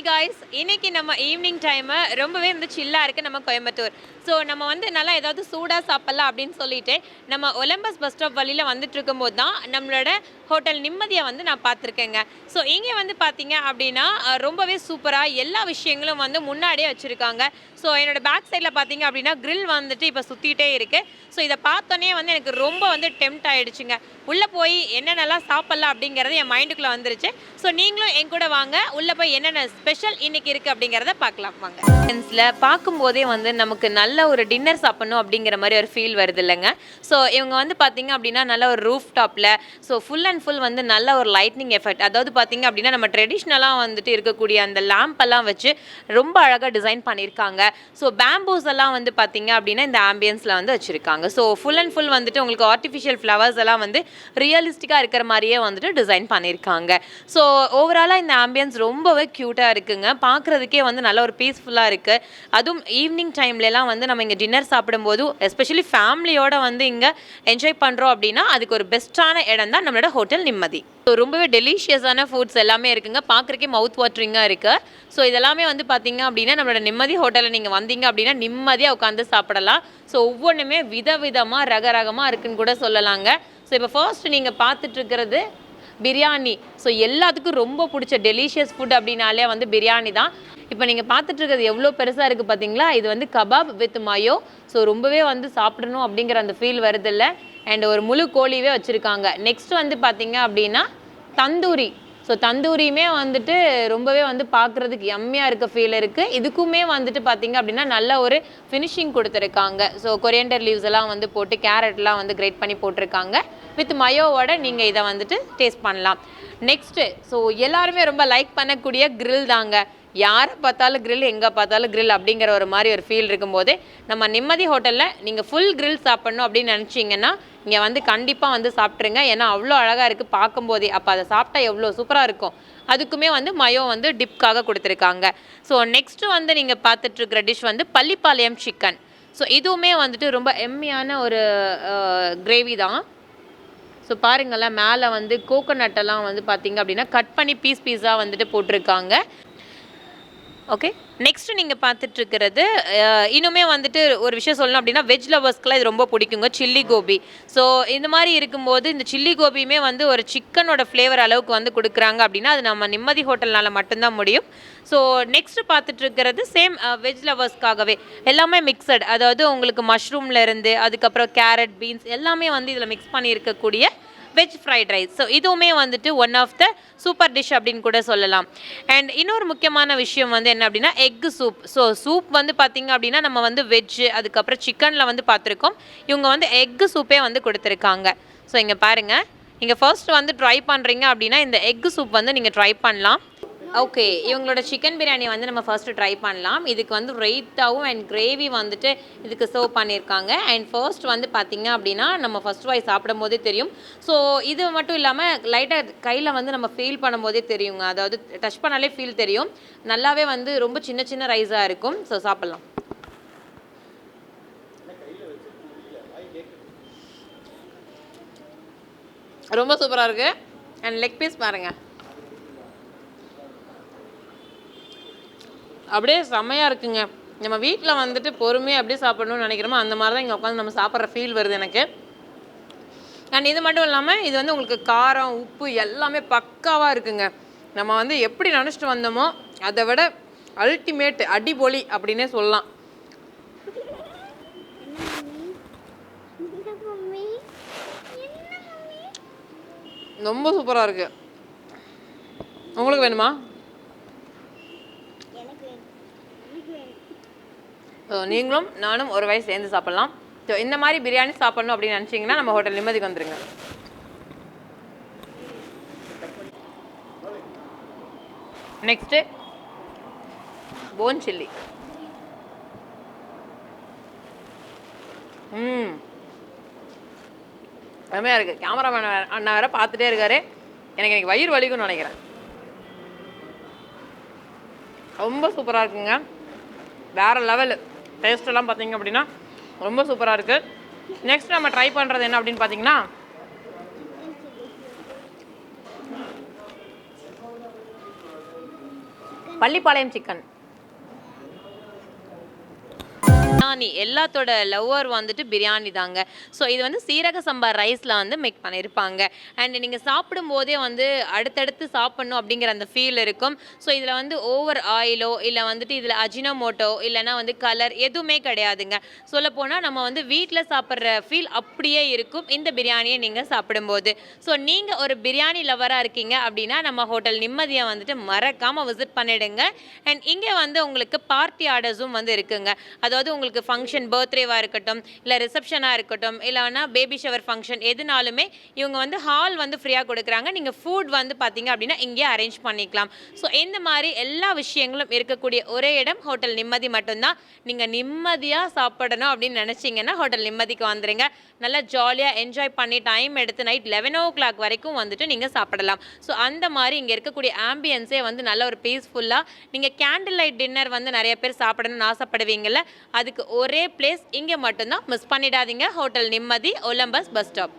இன்னைக்கு நம்ம evening time ரொம்பவே வந்து சில்லாக இருக்குது நம்ம கோயம்புத்தூர். ஸோ நம்ம வந்து நல்லா ஏதாவது சூடாக சாப்பிட்லாம் அப்படின்னு சொல்லிட்டு நம்ம ஒலம்பஸ் பஸ் ஸ்டாப் வழியில் வந்துட்டு இருக்கும்போது தான் நம்மளோட ஹோட்டல் நிம்மதியை வந்து நான் பார்த்துருக்கேங்க. ஸோ இங்கே வந்து பார்த்தீங்க அப்படின்னா ரொம்பவே சூப்பராக எல்லா விஷயங்களும் வந்து முன்னாடியே வச்சுருக்காங்க. ஸோ என்னோட பேக் சைடில் பார்த்தீங்க அப்படின்னா க்ரில் வந்துட்டு இப்போ சுற்றிட்டே இருக்குது ஸோ இதை பார்த்தோன்னே வந்து எனக்கு ரொம்ப வந்து டெம்ட் ஆகிடுச்சுங்க உள்ளே போய் என்னென்னலாம் சாப்பிட்லாம் அப்படிங்கிறது என் மைண்டுக்குள்ளே வந்துருச்சு. ஸோ நீங்களும் என் கூட வாங்க. உள்ளே போய் என்னென்ன ஸ்பெஷல் இன்னைக்கு இருக்குது அப்படிங்கிறத பார்க்கலாம் வாங்க. ஃப்ரெண்ட்ஸில் பார்க்கும்போதே வந்து நமக்கு நல்ல ஒரு டின்னர் சாப்பிடணும் அப்படிங்கிற மாதிரி ஒரு ஃபீல் வருது இல்லைங்க. ஸோ இவங்க வந்து பார்த்தீங்க அப்படின்னா நல்ல ஒரு ரூஃப் டாப்பில் ஸோ ஃபுல் அண்ட் ஃபுல் வந்து நல்ல ஒரு லைட்னிங் எஃபெக்ட் அதாவது பார்த்தீங்க அப்படின்னா நம்ம ட்ரெடிஷ்னலாக வந்துட்டு இருக்கக்கூடிய அந்த லேம்ப் எல்லாம் வச்சு ரொம்ப அழகாக டிசைன் பண்ணியிருக்காங்க. ஸோ பேம்பூஸ் எல்லாம் வந்து பார்த்தீங்க அப்படின்னா இந்த ஆம்பியன்ஸில் வந்து வச்சுருக்காங்க. ஸோ ஃபுல் அண்ட் ஃபுல் வந்துட்டு உங்களுக்கு ஆர்டிஃபிஷியல் ஃப்ளவர்ஸ் எல்லாம் வந்து ரியலிஸ்டிக்காக இருக்கிற மாதிரியே வந்துட்டு டிசைன் பண்ணியிருக்காங்க. ஸோ ஓவராலாக இந்த ஆம்பியன்ஸ் ரொம்பவே க்யூட்டாக இருக்குங்க. பார்க்குறதுக்கே வந்து நல்ல ஒரு பீஸ்ஃபுல்லாக இருக்குது அதுவும் ஈவினிங் டைம்லலாம் வந்து நம்ம இங்கே டின்னர் சாப்பிடும்போது எஸ்பெஷலி ஃபேமிலியோடு வந்து இங்கே என்ஜாய் பண்ணுறோம் அப்படின்னா அதுக்கு ஒரு பெஸ்ட்டான இடம் தான் நம்மளோட ஹோட்டல் நிம்மதி. ஸோ ரொம்பவே டெலிஷியஸான ஃபுட்ஸ் எல்லாமே இருக்குங்க. பார்க்குறக்கே மவுத் வாட்டரிங்காக இருக்குது ஸோ இதெல்லாமே வந்து பார்த்தீங்க அப்படின்னா நம்மளோட நிம்மதி ஹோட்டலில் நீங்கள் வந்தீங்க அப்படின்னா நிம்மதியாக உட்காந்து சாப்பிடலாம். ஸோ ஒவ்வொன்றுமே விதவிதமாக ரக ரகமாக இருக்குன்னு கூட சொல்லலாங்க. ஸோ இப்போ ஃபர்ஸ்ட் நீங்கள் பார்த்துட்ருக்கிறது பிரியாணி. ஸோ எல்லாத்துக்கும் ரொம்ப பிடிச்ச டெலிஷியஸ் ஃபுட் அப்படின்னாலே வந்து பிரியாணி தான். இப்போ நீங்கள் பார்த்துட்டு இருக்கிறது எவ்வளோ பெருசாக இருக்குது பார்த்தீங்களா இது வந்து கபாப் வித் மயோ. ஸோ ரொம்பவே வந்து சாப்பிடணும் அப்படிங்கிற அந்த ஃபீல் வருதில்ல. அண்ட் ஒரு முழு கோழியவே வச்சுருக்காங்க. நெக்ஸ்ட் வந்து பார்த்தீங்க அப்படின்னா தந்தூரி. ஸோ தந்தூரியுமே வந்துட்டு ரொம்பவே வந்து பார்க்குறதுக்கு எம்மையாக இருக்க ஃபீல் இருக்குது இதுக்குமே வந்துட்டு பார்த்தீங்க அப்படின்னா நல்ல ஒரு ஃபினிஷிங் கொடுத்துருக்காங்க. ஸோ கொரியண்டர் லீவ்ஸ் எல்லாம் வந்து போட்டு கேரட்லாம் வந்து கிரேட் பண்ணி போட்டிருக்காங்க. வித் மயோவோட நீங்கள் இதை வந்துட்டு டேஸ்ட் பண்ணலாம். நெக்ஸ்ட்டு ஸோ எல்லாருமே ரொம்ப லைக் பண்ணக்கூடிய க்ரில் தாங்க. யாரை பார்த்தாலும் கிரில் எங்கே பார்த்தாலும் கிரில் அப்படிங்கிற ஒரு மாதிரி ஒரு ஃபீல் இருக்கும்போது நம்ம நிம்மதி ஹோட்டலில் நீங்கள் ஃபுல் கிரில் சாப்பிட்ணும் அப்படின்னு நினச்சிங்கன்னா இங்கே வந்து கண்டிப்பாக வந்து சாப்பிட்ருங்க ஏன்னா அவ்வளோ அழகாக இருக்குது பார்க்கும்போதே. அப்போ அதை சாப்பிட்டா எவ்வளோ சூப்பராக இருக்கும். அதுக்குமே வந்து மயோ வந்து டிப்காக கொடுத்துருக்காங்க. ஸோ நெக்ஸ்ட்டு வந்து நீங்கள் பார்த்துட்ருக்கிற டிஷ் வந்து பள்ளிப்பாளையம் சிக்கன் ஸோ இதுவுமே வந்துட்டு ரொம்ப எம்மியான ஒரு கிரேவி தான். ஸோ பாருங்களேன் மேலே வந்து கோகோனட்டெல்லாம் வந்து பார்த்தீங்க அப்படின்னா கட் பண்ணி பீஸ் பீஸாக வந்துட்டு போட்டிருக்காங்க. ஓகே நெக்ஸ்ட் நீங்கள் பார்த்துட்டு இருக்கிறது இன்னுமே வந்துட்டு ஒரு விஷயம் சொல்லணும் அப்படின்னா வெஜ் லவர்ஸ்க்குலாம் இது ரொம்ப பிடிக்குங்க சில்லி கோபி ஸோ இந்த மாதிரி இருக்கும்போது இந்த சில்லி கோபியுமே வந்து ஒரு சிக்கனோட ஃப்ளேவர் அளவுக்கு வந்து கொடுக்குறாங்க அப்படின்னா அது நம்ம நிம்மதி ஹோட்டல்னால மட்டும்தான் முடியும். ஸோ நெக்ஸ்ட் பார்த்துட்டு இருக்கிறது சேம் வெஜ் லவர்ஸ்க்காகவே எல்லாமே மிக்சட் அதாவது உங்களுக்கு மஷ்ரூம்லேருந்து அதுக்கப்புறம் கேரட் பீன்ஸ் எல்லாமே வந்து இதில் மிக்ஸ் பண்ணி இருக்கக்கூடிய வெஜ் ஃப்ரைட் ரைஸ் ஸோ இதுவுமே வந்துட்டு one of the super dish அப்படின்னு கூட சொல்லலாம். அண்ட் இன்னொரு முக்கியமான விஷயம் வந்து என்ன அப்படின்னா எக் சூப் ஸோ சூப் வந்து பார்த்தீங்க அப்படின்னா நம்ம வந்து வெஜ்ஜு அதுக்கப்புறம் சிக்கனில் வந்து பார்த்துருக்கோம் இவங்க வந்து எக் சூப்பே வந்து கொடுத்துருக்காங்க. ஸோ இங்கே பாருங்கள் நீங்கள் ஃபர்ஸ்ட் வந்து ட்ரை பண்ணுறீங்க அப்படின்னா இந்த எக் சூப் வந்து நீங்கள் ட்ரை பண்ணலாம். ஓகே இவங்களோட சிக்கன் பிரியாணி வந்து நம்ம ஃபர்ஸ்ட் ட்ரை பண்ணலாம். இதுக்கு வந்து ரைத்தாவும் அண்ட் கிரேவி வந்துட்டு இதுக்கு சர்வ் பண்ணியிருக்காங்க. அண்ட் ஃபர்ஸ்ட் வந்து பார்த்தீங்க அப்படின்னா நம்ம ஃபர்ஸ்ட் வாய் சாப்பிடும் போதே தெரியும். ஸோ இது மட்டும் இல்லாமல் லைட்டாக கையில் வந்து நம்ம ஃபீல் பண்ணும் போதே தெரியுங்க. அதாவது டச் பண்ணாலே ஃபீல் தெரியும். நல்லாவே வந்து ரொம்ப சின்ன சின்ன ரைஸாக இருக்கும். ஸோ சாப்பிட்லாம். ரொம்ப சூப்பராக இருக்குது அண்ட் லெக் பீஸ் பாருங்கள் அப்படியே செம்மையாக இருக்குங்க. நம்ம வீட்டில் வந்துட்டு பொறுமையாக அப்படியே சாப்பிடணும்னு நினைக்கிறோமோ அந்த மாதிரி தான் இங்கே உட்காந்து நம்ம சாப்பிட்ற ஃபீல் வருது எனக்கு. அண்ட் இது மட்டும் இல்லாமல் இது வந்து உங்களுக்கு காரம் உப்பு எல்லாமே பக்காவாக இருக்குங்க. நம்ம வந்து எப்படி நினச்சிட்டு வந்தோமோ அதை விட அல்டிமேட் அடிபொலி அப்படின்னே சொல்லலாம். ரொம்ப சூப்பராக இருக்குது உங்களுக்கு வேணுமா? ஸோ நீங்களும் நானும் ஒரு வயசு சேர்ந்து சாப்பிட்லாம். ஸோ இந்த மாதிரி பிரியாணி சாப்பிடணும் அப்படின்னு நினச்சிங்கன்னா நம்ம ஹோட்டல் நிம்மதிக்கு வந்துருங்க. நெக்ஸ்ட்டு போன் சில்லி ம். அருமையாக இருக்குது கேமராமேன் அண்ணா வேற பார்த்துட்டே இருக்காரு. எனக்கு எனக்கு வயிறு வலிக்கும்னு நினைக்கிறேன். ரொம்ப சூப்பராக இருக்குங்க. வேறு லெவல் டேஸ்ட்டெல்லாம் பார்த்தீங்க அப்படின்னா ரொம்ப சூப்பராக இருக்குது நெக்ஸ்ட் நம்ம ட்ரை பண்ணுறது என்ன அப்படின்னு பார்த்தீங்கன்னா பள்ளிப்பாளையம் சிக்கன் பிரியாணி எல்லாத்தோட லவ்வர் வந்துட்டு பிரியாணி தாங்க. ஸோ இது வந்து சீரக சம்பா ரைஸில் வந்து மேக் பண்ணியிருப்பாங்க அண்ட் நீங்கள் சாப்பிடும் போதே வந்து அடுத்தடுத்து சாப்பிட்ணும் அப்படிங்கிற அந்த ஃபீல் இருக்கும். ஸோ இதில் வந்து ஓவர் ஆயிலோ இல்லை வந்துட்டு இதில் அஜினோமோட்டோ இல்லைனா வந்து கலர் எதுவுமே கிடையாதுங்க. சொல்லப்போனால் நம்ம வந்து வீட்டில் சாப்பிட்ற ஃபீல் அப்படியே இருக்கும் இந்த பிரியாணியை நீங்கள் சாப்பிடும்போது. ஸோ நீங்கள் ஒரு பிரியாணி லவராக இருக்கீங்க அப்படின்னா நம்ம ஹோட்டல் நிம்மதியை வந்துட்டு மறக்காமல் விசிட் பண்ணிடுங்க. அண்ட் இங்கே வந்து உங்களுக்கு பார்ட்டி ஆர்டர்ஸும் வந்து இருக்குங்க. அதாவது உங்களுக்கு உங்களுக்கு ஃபங்க்ஷன் பர்த்டேவாக இருக்கட்டும் இல்லை ரிசப்ஷனாக இருக்கட்டும் இல்லைனா பேபி ஷவர் ஃபங்க்ஷன் எதுனாலுமே இவங்க வந்து ஹால் வந்து ஃப்ரீயாக கொடுக்குறாங்க. நீங்கள் ஃபுட் வந்து பார்த்தீங்க அப்படின்னா இங்கேயே அரேஞ்ச் பண்ணிக்கலாம். ஸோ இந்த மாதிரி எல்லா விஷயங்களும் இருக்கக்கூடிய ஒரே இடம் ஹோட்டல் நிம்மதி மட்டும்தான். நீங்கள் நிம்மதியாக சாப்பிடணும் அப்படின்னு நினச்சிங்கன்னா ஹோட்டல் நிம்மதிக்கு வந்துடுங்க நல்லா ஜாலியாக என்ஜாய் பண்ணி டைம் எடுத்து நைட் லெவன் ஓ கிளாக் வரைக்கும் வந்துட்டு நீங்கள் சாப்பிடலாம். ஸோ அந்த மாதிரி இங்கே இருக்கக்கூடிய ஆம்பியன்ஸே வந்து நல்ல ஒரு பீஸ்ஃபுல்லாக நீங்கள் கேண்டில் லைட் டின்னர் வந்து நிறைய பேர் சாப்பிடணும்னு ஆசைப்படுவீங்கள்ல அதுக்கு ஒரே பிளேஸ் இங்கே மட்டும்தான் மிஸ் பண்ணிடாதீங்க. ஹோட்டல் நிம்மதி ஒலம்பஸ் பஸ் ஸ்டாப்